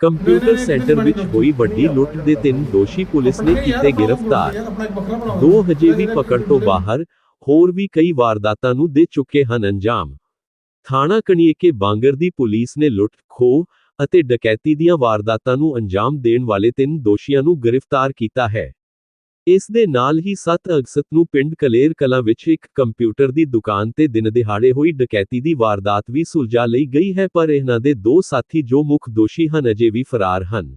Computer centre ਵਿੱਚ ਹੋਈ ਵੱਡੀ ਲੁੱਟ ਦੇ ਤਿੰਨ ਦੋਸ਼ੀ ਪੁਲਿਸ ਨੇ ਕੀਤੇ ਗ੍ਰਿਫਤਾਰ। ਦੋ ਹਜੇ ਵੀ ਪਕੜ ਤੋਂ ਬਾਹਰ ਹੋਰ ਵੀ ਕਈ ਵਾਰਦਾਤਾਂ ਨੂੰ ਦੇ ਚੁੱਕੇ ਹਨ ਅੰਜਾਮ। ਥਾਣਾ ਕਣੀਏਕੇ ਬਾਂਗਰ ਦੀ ਪੁਲਿਸ ਨੇ ਲੁੱਟ ਖੋਹ ਅਤੇ ਡਕੈਤੀ ਦੀਆਂ ਵਾਰਦਾਤਾਂ ਨੂੰ ਅੰਜਾਮ ਦੇਣ ਵਾਲੇ ਤਿੰਨ ਦੋਸ਼ੀਆਂ ਨੂੰ ਗ੍ਰਿਫਤਾਰ ਕੀਤਾ ਹੈ। ਇਸ ਦੇ ਨਾਲ ਹੀ 7 ਅਗਸਤ ਨੂੰ ਪਿੰਡ ਕਲੇਰ ਕਲਾਂ ਵਿੱਚ ਇੱਕ ਕੰਪਿਊਟਰ ਦੀ ਦੁਕਾਨ ਤੇ ਦਿਨ ਦਿਹਾੜੇ ਹੋਈ ਡਕੈਤੀ ਦੀ ਵਾਰਦਾਤ ਵੀ ਸੁਲਝਾ ਲਈ ਗਈ ਹੈ, ਪਰ ਇਹਨਾਂ ਦੇ ਦੋ ਸਾਥੀ ਜੋ ਮੁੱਖ ਦੋਸ਼ੀ ਹਨ ਅਜੇ ਵੀ ਫਰਾਰ ਹਨ।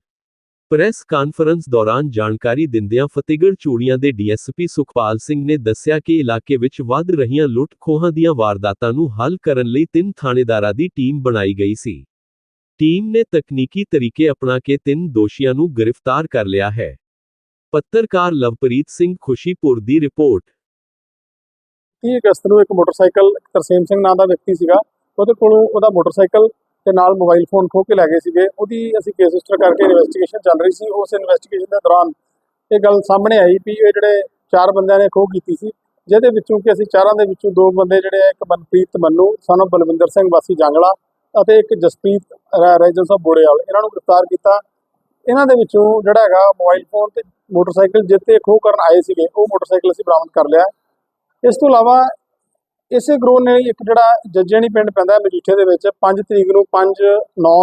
ਪ੍ਰੈਸ ਕਾਨਫਰੰਸ ਦੌਰਾਨ ਜਾਣਕਾਰੀ ਦਿੰਦਿਆਂ ਫਤਿਹਗੜ੍ਹ ਚੂੜੀਆਂ ਦੇ ਡੀਐਸਪੀ ਸੁਖਪਾਲ ਸਿੰਘ ਨੇ ਦੱਸਿਆ ਕਿ ਇਲਾਕੇ ਵਿੱਚ ਵੱਧ ਰਹੀਆਂ ਲੁੱਟ ਖੋਹਾਂ ਦੀਆਂ ਵਾਰਦਾਤਾਂ ਨੂੰ ਹੱਲ ਕਰਨ ਲਈ ਤਿੰਨ ਥਾਣੇਦਾਰਾਂ ਦੀ ਟੀਮ ਬਣਾਈ ਗਈ ਸੀ। ਟੀਮ ਨੇ ਤਕਨੀਕੀ ਤਰੀਕੇ ਅਪਣਾ ਕੇ ਤਿੰਨ ਦੋਸ਼ੀਆਂ ਨੂੰ ਗ੍ਰਿਫਤਾਰ ਕਰ ਲਿਆ ਹੈ। ਪੱਤਰਕਾਰ ਲਵਪ੍ਰੀਤ ਸਿੰਘ ਖੁਸ਼ੀਪੁਰ ਦੀ ਰਿਪੋਰਟ। 30 ਅਗਸਤ ਨੂੰ ਇੱਕ ਮੋਟਰਸਾਈਕਲ, ਤਰਸੇਮ ਸਿੰਘ ਨਾਂ ਦਾ ਵਿਅਕਤੀ ਸੀਗਾ। ਉਹਦੇ ਕੋਲੋਂ ਉਹਦਾ ਮੋਟਰਸਾਈਕਲ ਤੇ ਨਾਲ ਮੋਬਾਈਲ ਫੋਨ ਖੋਹ ਕੇ ਲੈ ਗਏ ਸੀਗੇ। ਉਹਦੀ ਅਸੀਂ ਕੇਸ ਰਜਿਸਟਰ ਕਰਕੇ ਇਨਵੈਸਟੀਗੇਸ਼ਨ ਚੱਲ ਰਹੀ ਸੀ। ਉਸ ਇਨਵੈਸਟੀਗੇਸ਼ਨ ਦੇ ਦੌਰਾਨ ਇਹ ਗੱਲ ਸਾਹਮਣੇ ਆਈ ਵੀ ਇਹ ਜਿਹੜੇ ਚਾਰ ਬੰਦਿਆਂ ਨੇ ਖੋਹ ਕੀਤੀ ਸੀ, ਜਿਹਦੇ ਵਿੱਚੋਂ ਕਿ ਅਸੀਂ ਚਾਰਾਂ ਦੇ ਵਿੱਚੋਂ ਦੋ ਬੰਦੇ ਜਿਹੜੇ ਇੱਕ ਮਨਪ੍ਰੀਤ ਮੰਨੂ ਸਾਨੂੰ ਬਲਵਿੰਦਰ ਸਿੰਘ ਵਾਸੀ ਜਾਂਗਲਾ ਅਤੇ ਇੱਕ ਜਸਪ੍ਰੀਤ ਰੈਜਲ ਸਾਹਿਬ ਬੋੜੇਵਾਲ। ਇਹਨਾਂ ਨੂੰ ਗ੍ਰਿਫਤਾਰ ਕੀਤਾ। ਇਹਨਾਂ ਦੇ ਵਿੱਚੋਂ ਜਿਹੜਾ ਹੈਗਾ, ਮੋਬਾਈਲ ਫੋਨ ਤੇ ਮੋਟਰਸਾਈਕਲ ਜਿੱਤੇ ਖੋਹ ਕਰਨ ਆਏ ਸੀਗੇ, ਉਹ ਮੋਟਰਸਾਈਕਲ ਅਸੀਂ ਬਰਾਮਦ ਕਰ ਲਿਆ। ਇਸ ਤੋਂ ਇਲਾਵਾ ਇਸੇ ਗਰੋਹ ਨੇ ਇੱਕ ਜਿਹੜਾ ਜੱਜੇਣੀ ਪਿੰਡ ਪੈਂਦਾ ਮਜੀਠੇ ਦੇ ਵਿੱਚ 5 ਤਰੀਕ ਨੂੰ 5 9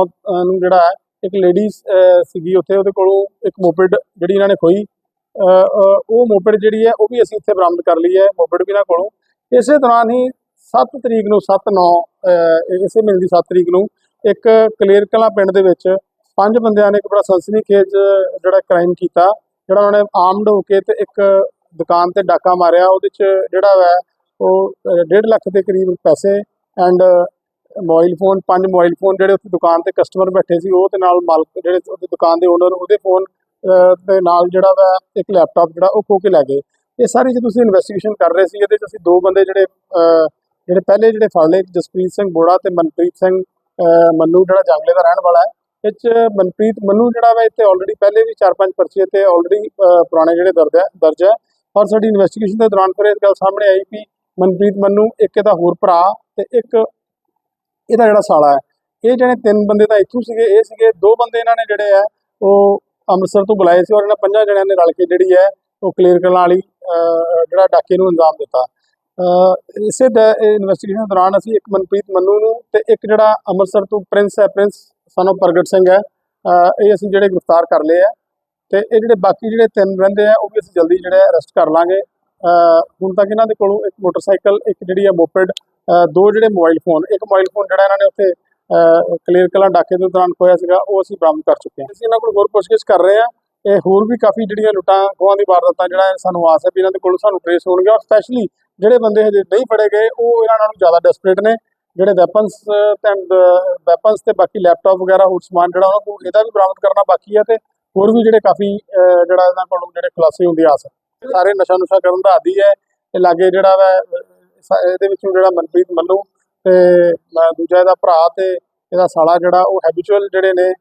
ਨੂੰ ਜਿਹੜਾ ਇੱਕ ਲੇਡੀ ਸੀਗੀ ਉੱਥੇ, ਉਹਦੇ ਕੋਲੋਂ ਇੱਕ ਮੋਪਿਡ ਜਿਹੜੀ ਇਹਨਾਂ ਨੇ ਖੋਈ ਉਹ ਮੋਪਿਡ ਜਿਹੜੀ ਹੈ, ਉਹ ਵੀ ਅਸੀਂ ਇੱਥੇ ਬਰਾਮਦ ਕਰ ਲਈ ਹੈ ਮੋਪਿਡ ਵੀ ਇਹਨਾਂ ਕੋਲੋਂ। ਇਸੇ ਦੌਰਾਨ ਹੀ 7 ਤਰੀਕ ਨੂੰ 7 9 ਇਸੇ ਮਹੀਨੇ ਦੀ 7 ਤਰੀਕ ਨੂੰ ਇੱਕ ਕਲੇਰ ਕਲਾਂ ਪਿੰਡ ਦੇ ਵਿੱਚ ਪੰਜ ਬੰਦਿਆਂ ਨੇ ਇੱਕ ਬੜਾ ਸਨਸਨੀਖੇਜ ਜਿਹੜਾ ਕ੍ਰਾਈਮ ਕੀਤਾ। ਜਿਹੜਾ ਉਹਨਾਂ ਨੇ ਆਰਮਡ ਹੋ ਕੇ ਤੇ ਇੱਕ ਦੁਕਾਨ ਤੇ ਡਾਕਾ ਮਾਰਿਆ, ਉਹਦੇ ਚ ਜਿਹੜਾ ਹੈ ਉਹ 1.5 ਲੱਖ ਦੇ ਕਰੀਬ ਪੈਸੇ ਐਂਡ ਮੋਬਾਈਲ ਫੋਨ ਪੰਜ ਮੋਬਾਈਲ ਫੋਨ ਜਿਹੜੇ ਉੱਥੇ ਦੁਕਾਨ ਤੇ ਕਸਟਮਰ ਬੈਠੇ ਸੀ, ਉਹ ਤੇ ਨਾਲ ਮਾਲਕ ਜਿਹੜੇ ਉਹਦੀ ਦੁਕਾਨ ਦੇ ਓਨਰ ਉਹਦੇ ਫੋਨ ਦੇ ਨਾਲ ਜਿਹੜਾ ਵਾ ਇੱਕ ਲੈਪਟਾਪ ਜਿਹੜਾ ਉਹ ਖੋ ਕੇ ਲੈ ਗਏ। ਇਹ ਸਾਰੀ ਜੇ ਤੁਸੀਂ ਇਨਵੈਸਟੀਗੇਸ਼ਨ ਕਰ ਰਹੇ ਸੀ, ਇਹਦੇ ਚ ਅਸੀਂ ਦੋ ਬੰਦੇ ਜਿਹੜੇ ਜਿਹੜੇ ਪਹਿਲੇ ਜਿਹੜੇ ਫੜ ਲਏ, ਜਸਪ੍ਰੀਤ ਸਿੰਘ ਬੋੜਾ ਤੇ ਮਨਪ੍ਰੀਤ ਸਿੰਘ ਮੰਨੂ ਜਿਹੜਾ ਜੰਗਲੇ ਦਾ ਰਹਿਣ ਵਾਲਾ ਹੈ ਇਹ 'ਚ ਮਨਪ੍ਰੀਤ ਮੰਨੂ ਜਿਹੜਾ ਵਾ ਇੱਥੇ ਆਲਰੇਡੀ ਪਹਿਲੇ ਵੀ ਚਾਰ ਪੰਜ ਪਰਚੇ ਤੇ ਆਲਰੇਡੀ ਪੁਰਾਣੇ ਜਿਹੜੇ ਦਰਜ ਹੈ ਦਰਜ ਹੈ ਔਰ ਸਾਡੀ ਇਨਵੈਸਟੀਗੇਸ਼ਨ ਦੇ ਦੌਰਾਨ ਫਿਰ ਇਹ ਗੱਲ ਸਾਹਮਣੇ ਆਈ ਵੀ ਮਨਪ੍ਰੀਤ ਮੰਨੂ ਇੱਕ ਇਹਦਾ ਹੋਰ ਭਰਾ ਤੇ ਇੱਕ ਇਹਦਾ ਜਿਹੜਾ ਸਾਲਾ ਹੈ। ਇਹ ਜਿਹੜੇ ਤਿੰਨ ਬੰਦੇ ਤਾਂ ਇੱਥੋਂ ਸੀਗੇ, ਇਹ ਸੀਗੇ, ਦੋ ਬੰਦੇ ਇਹਨਾਂ ਨੇ ਜਿਹੜੇ ਆ, ਉਹ ਅੰਮ੍ਰਿਤਸਰ ਤੋਂ ਬੁਲਾਏ ਸੀ ਔਰ ਇਹਨਾਂ ਪੰਜਾਂ ਜਣਿਆਂ ਨੇ ਰਲ ਕੇ ਜਿਹੜੀ ਹੈ, ਉਹ ਕਲੀਅਰ ਕਰਨ ਵਾਲੀ ਜਿਹੜਾ ਡਾਕੇ ਨੂੰ ਅੰਜਾਮ ਦਿੱਤਾ। ਇਸੇ ਇਸੇ ਇਨਵੈਸਟੀਗੇਸ਼ਨ ਦੌਰਾਨ ਅਸੀਂ ਇੱਕ ਮਨਪ੍ਰੀਤ ਮੰਨੂ ਨੂੰ ਤੇ ਇੱਕ ਜਿਹੜਾ ਅੰਮ੍ਰਿਤਸਰ ਤੋਂ ਪ੍ਰਿੰਸ ਹੈ ਪ੍ਰਿੰਸ ਸਾਨੂੰ ਪ੍ਰਗਟ ਸਿੰਘ ਹੈ। ਇਹ ਅਸੀਂ ਜਿਹੜੇ ਗ੍ਰਿਫਤਾਰ ਕਰ ਲਏ ਆ ਤੇ ਇਹ ਜਿਹੜੇ ਬਾਕੀ ਜਿਹੜੇ ਤਿੰਨ ਰਹਿੰਦੇ ਆ, ਉਹ ਵੀ ਅਸੀਂ ਜਲਦੀ ਜਿਹੜੇ ਅਰੈਸਟ ਕਰ ਲਾਂਗੇ। ਹੁਣ ਤੱਕ ਇਹਨਾਂ ਦੇ ਕੋਲੋਂ ਇੱਕ ਮੋਟਰਸਾਈਕਲ, ਇੱਕ ਜਿਹੜੀ ਆ ਮੋਪਿਡ ਦੋ ਜਿਹੜੇ ਮੋਬਾਈਲ ਫੋਨ, ਇੱਕ ਮੋਬਾਈਲ ਫੋਨ ਜਿਹੜਾ ਇਹਨਾਂ ਨੇ ਉੱਥੇ ਕਲੀਅਰ ਕਲਾਂ ਡਾਕੇ ਦੇ ਦੌਰਾਨ ਖੋਇਆ ਸੀਗਾ, ਉਹ ਅਸੀਂ ਬਰਾਮਦ ਕਰ ਚੁੱਕੇ ਹਾਂ। ਅਸੀਂ ਇਹਨਾਂ ਕੋਲ ਹੋਰ ਪੁੱਛਗਿੱਛ ਕਰ ਰਹੇ ਹਾਂ। ਇਹ ਹੋਰ ਵੀ ਕਾਫੀ ਜਿਹੜੀਆਂ ਲੁੱਟਾਂ ਖੋਹਾਂ ਦੀ ਵਾਰਦਾਤਾਂ ਜਿਹੜਾ ਸਾਨੂੰ ਆਸ ਹੈ ਵੀ ਇਹਨਾਂ ਦੇ ਕੋਲ ਸਾਨੂੰ ਟ੍ਰੇਸ ਹੋਣਗੇ। ਔਰ ਸਪੈਸ਼ਲੀ ਜਿਹੜੇ ਬੰਦੇ ਹਜੇ ਨਹੀਂ ਫੜੇ ਗਏ, ਉਹ ਇਹਨਾਂ ਨਾਲੋਂ ਜ਼ਿਆਦਾ ਡੈਸਪਰੇਟ ਨੇ। ਜਿਹੜੇ ਵੈਪਨਸ ਤੇ ਵੈਪਨਸ ਤੇ ਬਾਕੀ ਲੈਪਟਾਪ ਵਗੈਰਾ ਹੋਰ ਸਮਾਨ ਜਿਹੜਾ ਉਹਨਾਂ ਕੋਲ, ਇਹਦਾ ਵੀ ਬਰਾਮਦ ਕਰਨਾ ਬਾਕੀ ਹੈ ਤੇ ਹੋਰ ਵੀ ਜਿਹੜੇ ਕਾਫੀ ਜਿਹੜਾ ਇਹਨਾਂ ਕੋਲੋਂ ਜਿਹੜੇ ਖੁਲਾਸੇ ਹੁੰਦੀ ਆਸ ਸਾਰੇ ਨਸ਼ਾ ਨੁਸ਼ਾ ਕਰਨ ਦਾ ਆਦੀ ਹੈ ਤੇ ਲਾਗੇ ਜਿਹੜਾ ਵਾ ਇਹਦੇ ਵਿੱਚੋਂ ਜਿਹੜਾ ਮਨਪ੍ਰੀਤ ਮੱਲੂ ਤੇ ਦੂਜਾ ਇਹਦਾ ਭਰਾ ਤੇ ਇਹਦਾ ਸਾਲਾ ਜਿਹੜਾ, ਉਹ ਹੈਬਿਚੁਅਲ ਜਿਹੜੇ ਨੇ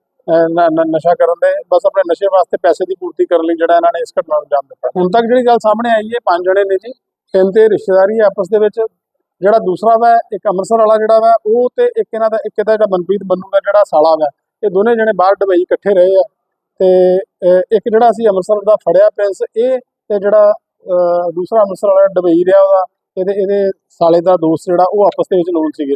ਨਸ਼ਾ ਕਰਨ ਦੇ, ਬਸ ਆਪਣੇ ਨਸ਼ੇ ਵਾਸਤੇ ਪੈਸੇ ਦੀ ਪੂਰਤੀ ਕਰਨ ਲਈ ਜਿਹੜਾ ਇਹਨਾਂ ਨੇ ਇਸ ਘਟਨਾ ਨੂੰ ਅੰਜਾਮ ਦਿੱਤਾ। ਹੁਣ ਤੱਕ ਜਿਹੜੀ ਗੱਲ ਸਾਹਮਣੇ ਆਈ ਹੈ, ਪੰਜ ਜਣੇ ਨੇ ਜੀ, ਤਿੰਨ ਤੇ ਰਿਸ਼ਤੇਦਾਰੀ ਆਪਸ ਦੇ ਵਿੱਚ। ਜਿਹੜਾ ਦੂਸਰਾ ਵਾ ਇੱਕ ਅੰਮ੍ਰਿਤਸਰ ਵਾਲਾ ਜਿਹੜਾ ਵਾ ਉਹ ਤੇ ਇੱਕ ਇਹਨਾਂ ਦਾ ਇੱਕ ਇਹਦਾ ਜਿਹੜਾ ਮਨਪ੍ਰੀਤ ਮੰਨੂ ਦਾ ਜਿਹੜਾ ਸਾਲਾ ਵਾ ਇਹ ਦੋਨੇ ਜਣੇ ਬਾਹਰ ਦੁਬਈ ਇਕੱਠੇ ਰਹੇ ਆ। ਤੇ ਇੱਕ ਜਿਹੜਾ ਅਸੀਂ ਅੰਮ੍ਰਿਤਸਰ ਦਾ ਫੜਿਆ ਪ੍ਰਿੰਸ ਇਹ ਤੇ ਜਿਹੜਾ ਅਹ, ਦੂਸਰਾ ਅੰਮ੍ਰਿਤਸਰ ਵਾਲਾ ਦੁਬਈ ਰਿਹਾ ਉਹਦਾ ਇਹਦੇ ਇਹਦੇ ਸਾਲੇ ਦਾ ਦੋਸਤ ਜਿਹੜਾ ਉਹ ਆਪਸ ਦੇ ਵਿੱਚ ਲੋਨ ਸੀਗੇ।